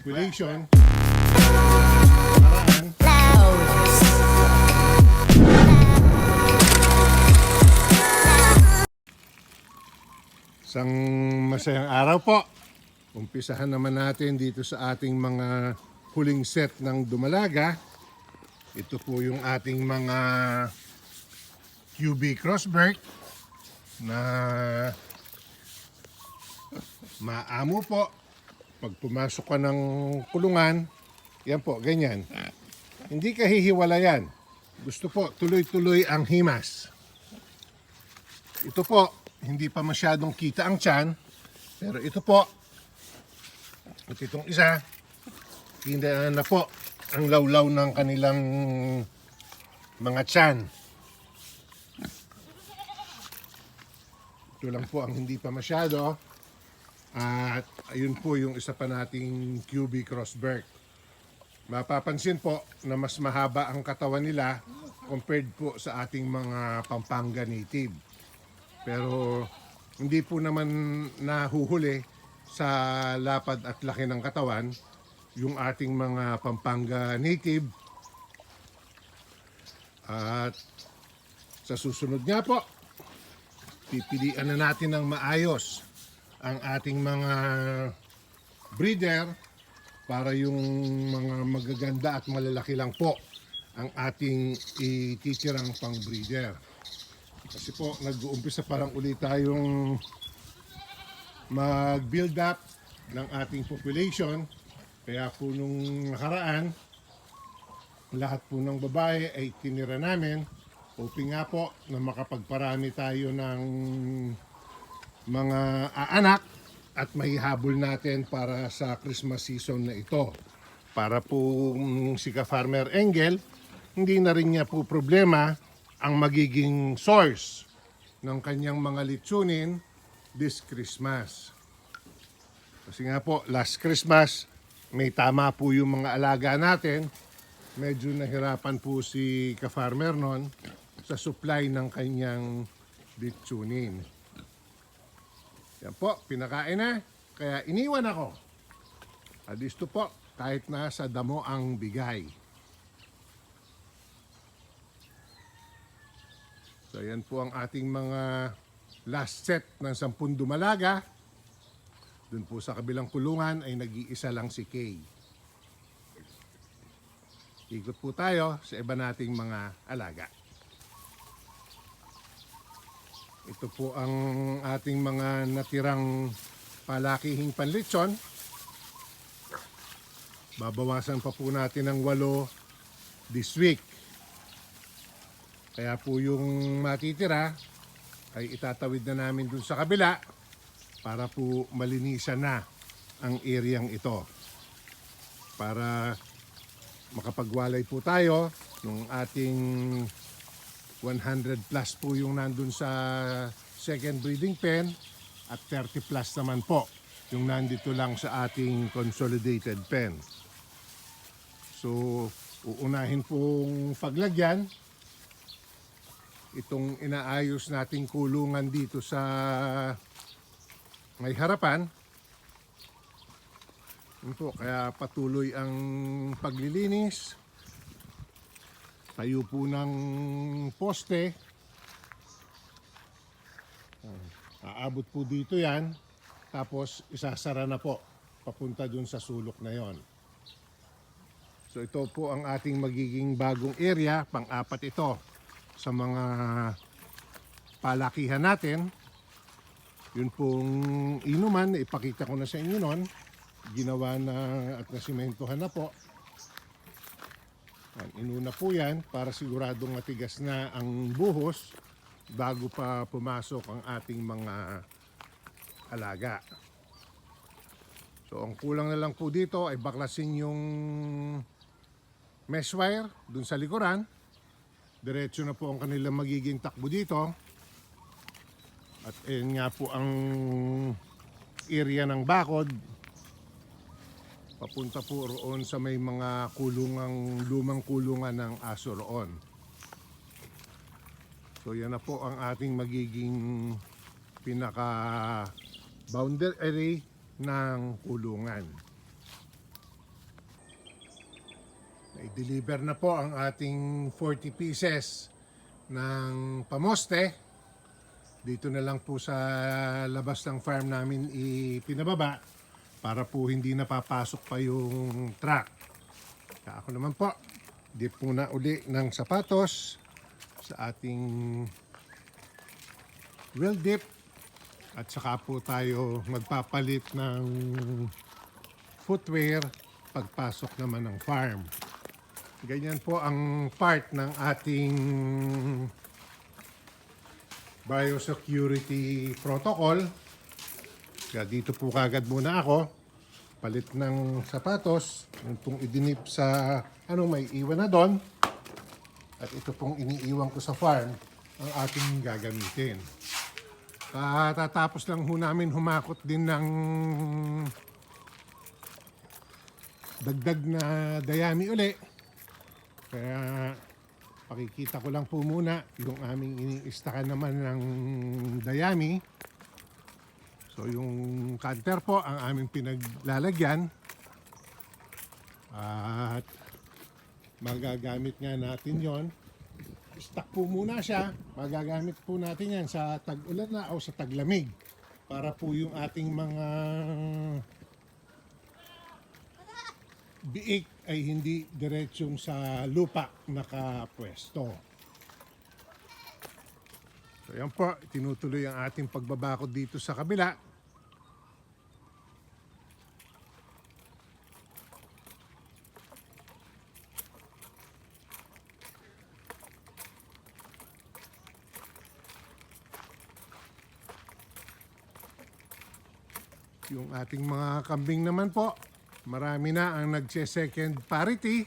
population. Paraan. Isang masayang araw po. Umpisahan naman natin dito sa ating mga huling set ng Dumalaga. Ito po yung ating mga QB Crossberg na maamo po. Pag pumasok ka ng kulungan, yan po, ganyan. Hindi ka hihiwalayan. Gusto po, tuloy-tuloy ang himas. Ito po, hindi pa masyadong kita ang tiyan. Pero ito po, at itong isa, hindi na po ang lawlaw ng kanilang mga tiyan. Ito lang po ang hindi pa masyado. At ayun po yung isa pa nating QB Crossberg. Mapapansin po na mas mahaba ang katawan nila compared po sa ating mga Pampanga native. Pero hindi po naman nahuhuli sa lapad at laki ng katawan yung ating mga Pampanga native. At sa susunod nga po, pipilian na natin ng maayos ang ating mga breeder para yung mga magaganda at malalaki lang po ang ating ititirang pang breeder. Kasi po, nag-uumpisa parang ulit tayong mag-build up ng ating population. Kaya po nung nakaraan, lahat po ng babae ay tinira namin. Hoping nga po na makapagparami tayo ng mga aanak at maihabol natin para sa Christmas season na ito. Para po si ka Farmer Engel, hindi na rin niya po problema ang magiging source ng kanyang mga litsunin this Christmas. Kasi nga po, last Christmas, may tama po yung mga alaga natin. Medyo nahirapan po si ka-farmer noon sa supply ng kanyang litsunin. Yan po, pinakain na. Kaya iniwan ako. At gusto po, kahit na sa damo ang bigay. So yan po ang ating mga last set ng sampung dumalaga. Doon po sa kabilang kulungan ay nag-iisa lang si Kay. Ikot po tayo sa iba nating mga alaga. Ito po ang ating mga natirang palakihing panlitson. Babawasan pa po natin ng walo this week. Kaya po yung matitira ay itatawid na namin dun sa kabila para po malinisan na ang areang ito. Para makapagwalay po tayo nung ating 100 plus po yung nandun sa second breeding pen at 30 plus naman po yung nandito lang sa ating consolidated pen. So, uunahin pong paglagyan itong inaayos nating kulungan dito sa may harapan. Yun kaya patuloy ang paglilinis. Tayo po ng poste. Aabot po dito yan. Tapos isasara na po papunta dun sa sulok na yon. So ito po ang ating magiging bagong area, pang-apat ito sa mga palakihan natin. Yun pong inuman, ipakita ko na sa inyo noon. Ginawa na at nasimentohan na po. Yan, Inuna po yan para siguradong matigas na ang buhos bago pa pumasok ang ating mga alaga. So ang kulang na lang po dito ay baklasin yung mesh wire dun sa likuran. Diretso na po ang kanilang magiging takbo dito. At ayun nga po ang area ng bakod. Papunta po roon sa may mga kulungang, lumang kulungan ng aso roon. So yan na po ang ating magiging pinaka boundary ng kulungan. I-deliver na po ang ating 40 pieces ng pamoste. Dito na lang po sa labas ng farm namin ipinababa para po hindi napapasok pa yung truck. Kaya ako naman po, dip muna uli ng sapatos sa ating wheel dip at saka po tayo magpapalit ng footwear pagpasok naman ng farm. Ganyan po ang part ng ating biosecurity protocol. Kaya dito po kagad muna ako. Palit ng sapatos. Yung pong idinip sa ano may iwan na doon. At ito pong iniiwan ko sa farm ang ating gagamitin. Katatapos lang ho namin humakot din ng dagdag na dayami uli. Kaya pakikita ko lang po muna yung aming iniistakan naman ng dayami. So yung canter po ang aming pinaglalagyan. At magagamit nga natin yon. Stock po muna siya. Magagamit po natin yan sa tag-ulan na o sa taglamig. Para po yung ating mga biik ay hindi diretsong sa lupa nakapwesto. So yan po, tinutuloy ang ating pagbabakod dito sa kabila. Yung ating mga kambing naman po, marami na ang nagse-second parity.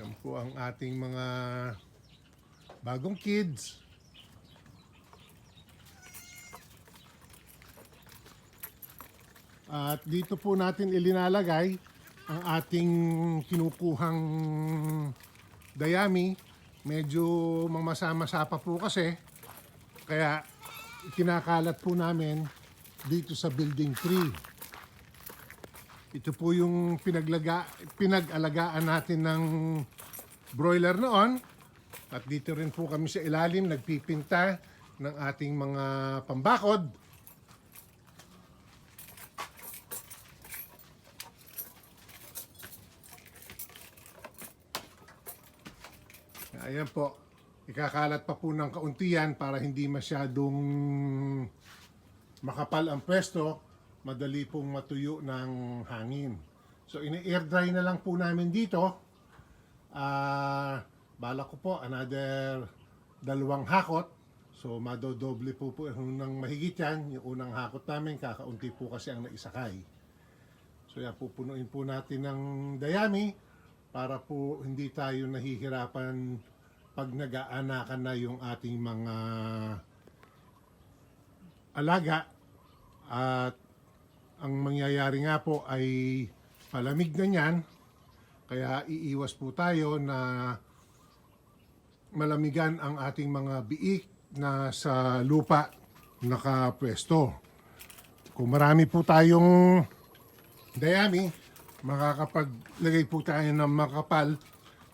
Yan po ang ating mga bagong kids. At dito po natin ilinalagay ang ating kinukuhang dayami. Medyo mamasa-masa pa po kasi. Kaya kinakalat po namin dito sa building 3. Ito po yung pinaglaga, pinag-alagaan natin ng broiler noon. At dito rin po kami sa ilalim nagpipinta ng ating mga pambakod. Ayan po. Ikakalat pa po ng kauntian para hindi masyadong makapal ang pwesto, madali pong matuyo ng hangin. So ini-air dry na lang po namin dito. Ah, bala ko po another dalawang hakot. So madodoble po po ng mahigit yan. Yung unang hakot namin, kakaunti po kasi ang naisakay. So yan, pupunuin po natin ng dayami para po hindi tayo nahihirapan pag nag-aanakan na yung ating mga alaga at ang mangyayari nga po ay palamig na niyan kaya iiwas po tayo na malamigan ang ating mga biik na sa lupa nakapwesto. Kung marami po tayong dayami, makakapaglagay po tayo ng makapal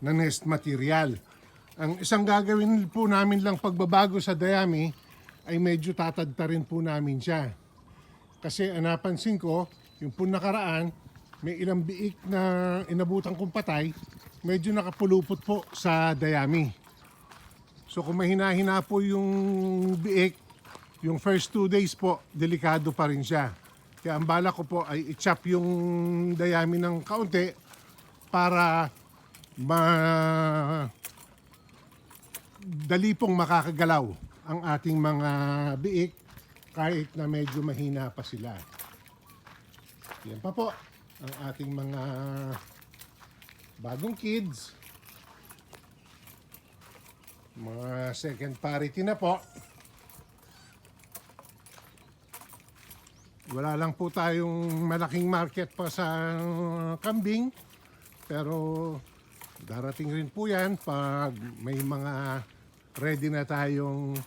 na nest material. Ang isang gagawin po namin lang pagbabago sa dayami ay medyo tatadta rin po namin siya. Kasi ang napansin ko, yung po nakaraan, may ilang biik na inabutan kong patay, medyo nakapulupot po sa dayami. So kung mahina-hina po yung biik, yung first two days po, delikado pa rin siya. Kaya ang bala ko po ay i-chop yung dayami ng kaunti para ma dali pong makakagalaw ang ating mga biik kahit na medyo mahina pa sila. Yan pa po ang ating mga bagong kids. Mga second parity na po. Wala lang po tayong malaking market pa sa kambing. Pero darating rin po yan pag may mga ready na tayong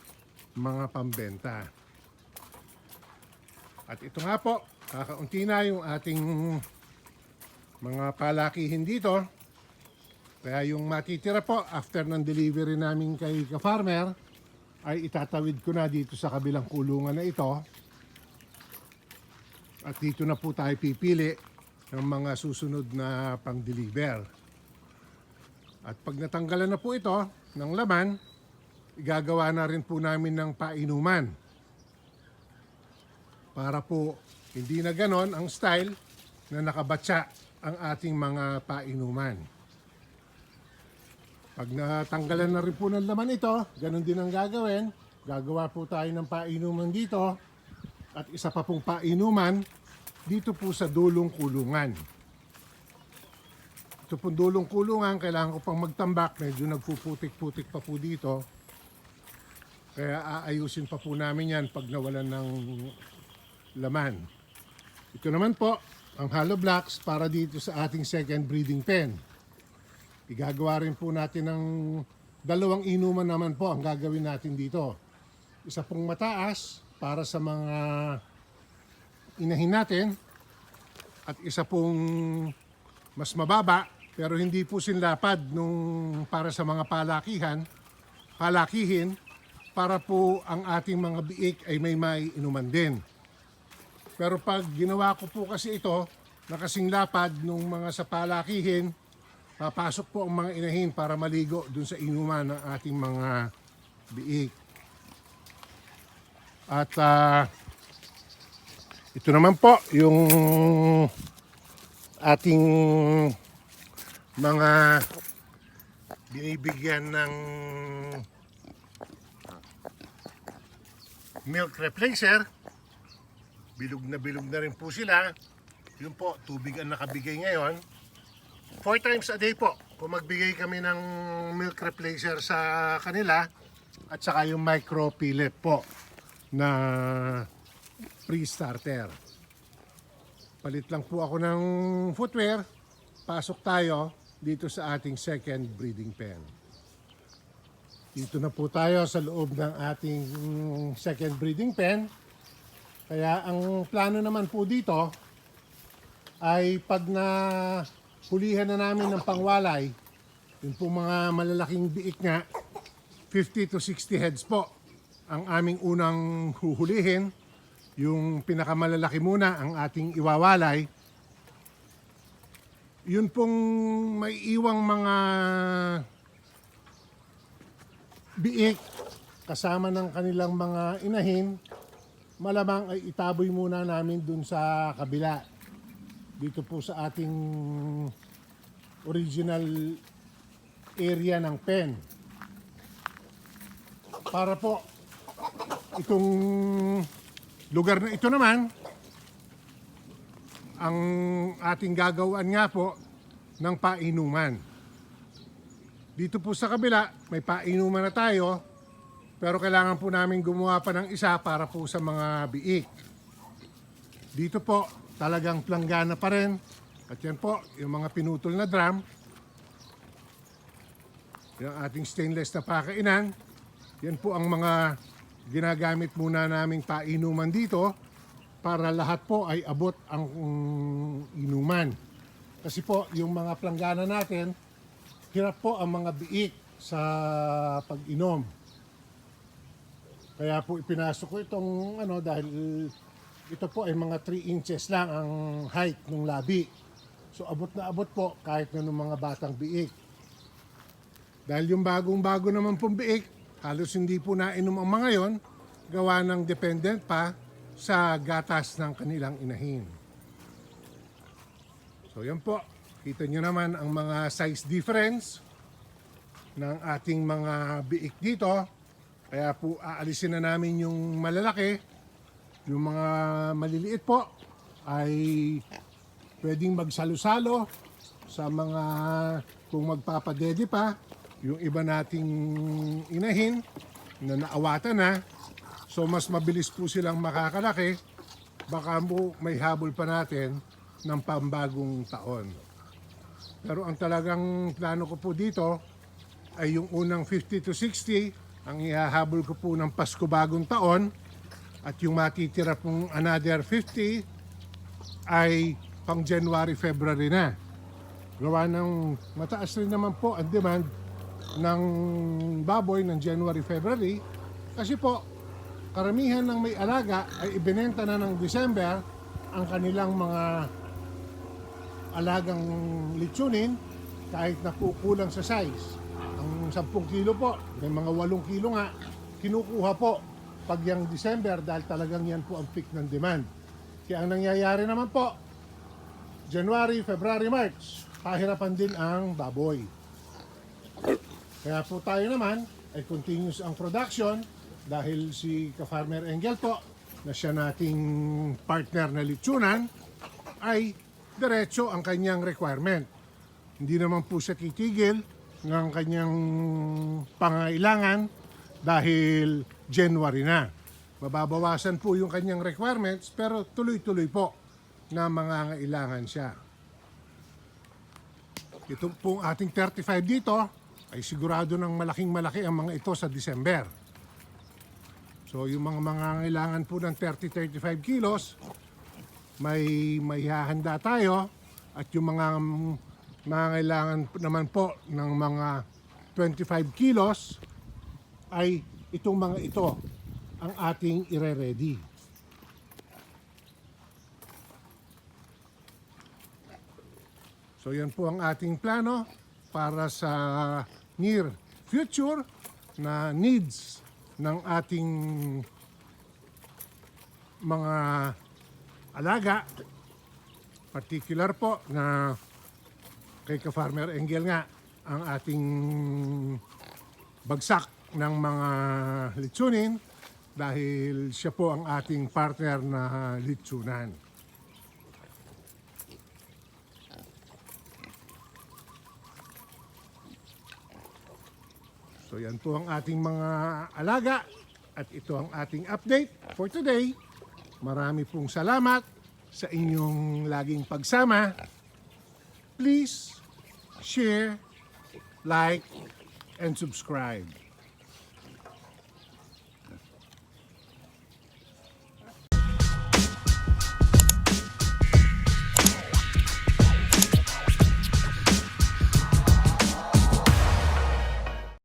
mga pambenta. At ito nga po, Kakaunti na yung ating mga palakihin dito. Kaya yung matitira po after ng delivery namin kay ka-farmer ay itatawid ko na dito sa kabilang kulungan na ito. At dito na po tayo pipili ng mga susunod na pang-deliver. At pag natanggalan na po ito ng laman, igagawa na rin po namin ng painuman. Para po hindi na ganon ang style na nakabatsa ang ating mga painuman. Pag natanggalan na rin po ng laman ito, ganon din ang gagawin. Gagawa po tayo ng painuman dito at isa pa pong painuman dito po sa dulong kulungan. Ito pong dulong kulungan, kailangan ko pang magtambak. Medyo nagpuputik-putik pa po dito. Kaya aayusin pa po namin yan pag nawalan ng laman. Ito naman po, ang hollow blocks para dito sa ating second breeding pen. Igagawa rin po natin ng dalawang inuman naman po ang gagawin natin dito. Isa pong mataas para sa mga inahin natin at isa pong mas mababa pero hindi po sinlapad nung para sa mga palakihan, palakihin para po ang ating mga biik ay may may inuman din. Pero pag ginawa ko po kasi ito, nakasing lapad nung mga sa palakihin, papasok po ang mga inahin para maligo dun sa inuman ng ating mga biik. At ah, ito naman po yung ating mga binibigyan ng milk replacer. Bilog na bilog na rin po sila. Yun po, tubig ang nakabigay ngayon. Four times a day po, kung magbigay kami ng milk replacer sa kanila at saka yung micro pellet po na pre-starter. Palit lang po ako ng footwear. Pasok tayo dito sa ating second breeding pen. Dito na po tayo sa loob ng ating second breeding pen. Kaya ang plano naman po dito ay pag na hulihan na namin ng pangwalay, yung po mga malalaking biik nga, 50 to 60 heads po ang aming unang huhulihin. Yung pinakamalalaki muna ang ating iwawalay. Yun pong may iwang mga biik kasama ng kanilang mga inahin, malamang ay itaboy muna namin dun sa kabila. Dito po sa ating original area ng pen. Para po itong lugar na ito naman ang ating gagawan nga po ng painuman. Dito po sa kabila, may painuman na tayo, pero kailangan po namin gumawa pa ng isa para po sa mga biik. Dito po, talagang planggana pa rin. At yan po, yung mga pinutol na drum. Yung ating stainless na pakainan. Yan po ang mga ginagamit muna naming painuman dito para lahat po ay abot ang mm, inuman. Kasi po, yung mga planggana natin, hirap po ang mga biik sa pag-inom. Kaya po ipinasok ko itong ano dahil ito po ay mga 3 inches lang ang height ng labi. So abot na abot po kahit na ng mga batang biik. Dahil yung bagong-bago naman pong biik, halos hindi po nainom ang mga yon, gawa ng dependent pa sa gatas ng kanilang inahin. So yan po, kita nyo naman ang mga size difference ng ating mga biik dito. Kaya po aalisin na namin yung malalaki. Yung mga maliliit po ay pwedeng magsalo-salo sa mga kung magpapadede pa. Yung iba nating inahin na naawatan na. So mas mabilis po silang makakalaki. Baka mo may habol pa natin ng pambagong taon. Pero ang talagang plano ko po dito ay yung unang 50 to 60 ang ihahabol ko po ng Pasko bagong taon at yung matitira pong another 50 ay pang January, February na. Gawa ng mataas rin naman po ang demand ng baboy ng January, February. Kasi po, karamihan ng may alaga ay ibinenta na ng December ang kanilang mga alagang litsunin kahit na po kulang sa size. Ang 10 kilo po, may mga 8 kilo nga, kinukuha po pag yung December dahil talagang yan po ang peak ng demand. Kaya ang nangyayari naman po, January, February, March, pahirapan din ang baboy. Kaya po tayo naman ay continuous ang production dahil si ka-farmer Engel po na siya nating partner na litsunan ay diretso ang kanyang requirement. Hindi naman po siya titigil ng kanyang pangailangan dahil January na. Mababawasan po yung kanyang requirements pero tuloy-tuloy po na mga ngailangan siya. Ito pong ating 35 dito ay sigurado ng malaking malaki ang mga ito sa December. So yung mga mga ngailangan po ng 30-35 kilos, may may hahanda tayo at yung mga kailangan naman po ng mga 25 kilos ay itong mga ito ang ating ire-ready. So yan po ang ating plano para sa near future na needs ng ating mga alaga. Particular po na kay ka-farmer Engel nga ang ating bagsak ng mga litsunin dahil siya po ang ating partner na litsunan. So yan po ang ating mga alaga at ito ang ating update for today. Marami pong salamat sa inyong laging pagsama. Please share, like, and subscribe.